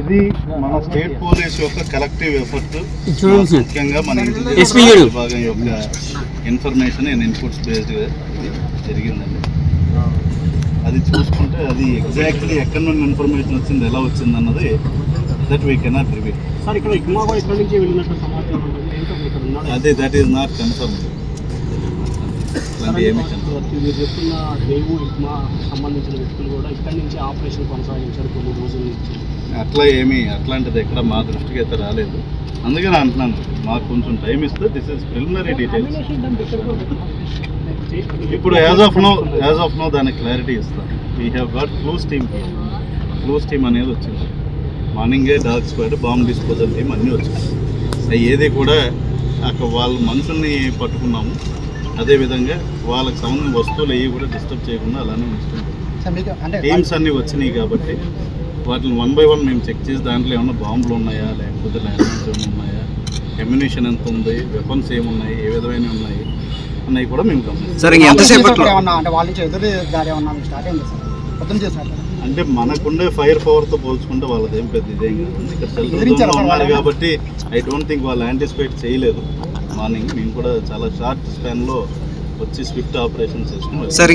ఇది మన state police యొక్క కలెక్టివ్ ఎఫర్ట్. ముఖ్యంగా మన. విభాగం యొక్క ఇన్ఫర్మేషన్ అండ్ ఇన్పుట్స్ బేస్డ్ జరిగిందండి అది చూసుకుంటే అది ఎగ్జాక్ట్లీ ఎక్కడి నుండి ఇన్ఫర్మేషన్ వచ్చింది ఎలా వచ్చింది అన్నది దట్ వీ కెనాట్ రివీల్ అదే దట్ ఈస్ నాట్ కన్ఫర్మ్. మీరు చెప్తున్న దేవు ఇగ్మా సంబంధించిన వ్యక్తులు కూడా ఇక్కడి నుంచి ఆపరేషన్ కొనసాగించారు కొన్ని రోజుల నుంచి. అట్లా ఏమీ? అట్లాంటిది ఎక్కడ మా దృష్టికి అయితే రాలేదు. అందుకని అంటున్నాను మాకు కొంచెం టైం ఇస్తే దిస్ ఇస్ ప్రిలిమినరీ డీటెయిల్స్ ఇప్పుడు as of no as of no దానికి క్లారిటీ ఇస్తాం. We have got clues team clues team అనేది వచ్చింది. మార్నింగే dog squad bomb disposal team అన్నీ వచ్చింది. అవి ఏది కూడా అక్కడ వాళ్ళ మనుషుల్ని పట్టుకున్నాము. అదేవిధంగా వాళ్ళకి సంబంధించిన వస్తువులు అవి కూడా డిస్టర్బ్ చేయకుండా అలానే అంటే టీమ్స్ అన్నీ వచ్చినాయి కాబట్టి వాటిని వన్ బై వన్ మేము చెక్ చేసి దాంట్లో ఏమైనా బాంబులు ఉన్నాయా లేకపోతే ల్యాండ్స్ ఏమైనా ఉన్నాయా ఎమ్యునేషన్ ఎంత ఉంది వెపన్స్ ఏమున్నాయి ఏ విధమైన ఉన్నాయి అన్నవి కూడా మేము గమనిస్తాం. అంటే మనకుండే ఫైర్ పవర్తో పోల్చుకుంటే వాళ్ళది ఏం పెద్ద ఇదేం కాదు. ఇక్కడ సెల్ ఉన్నారు? కాబట్టి ఐ డోంట్ థింక్ వాళ్ళు యాంటిసిపేట్ చేయలేదు. మార్నింగ్. మేము కూడా చాలా షార్ట్ స్పాన్లో వచ్చి స్విఫ్ట్ ఆపరేషన్ చేసుకుని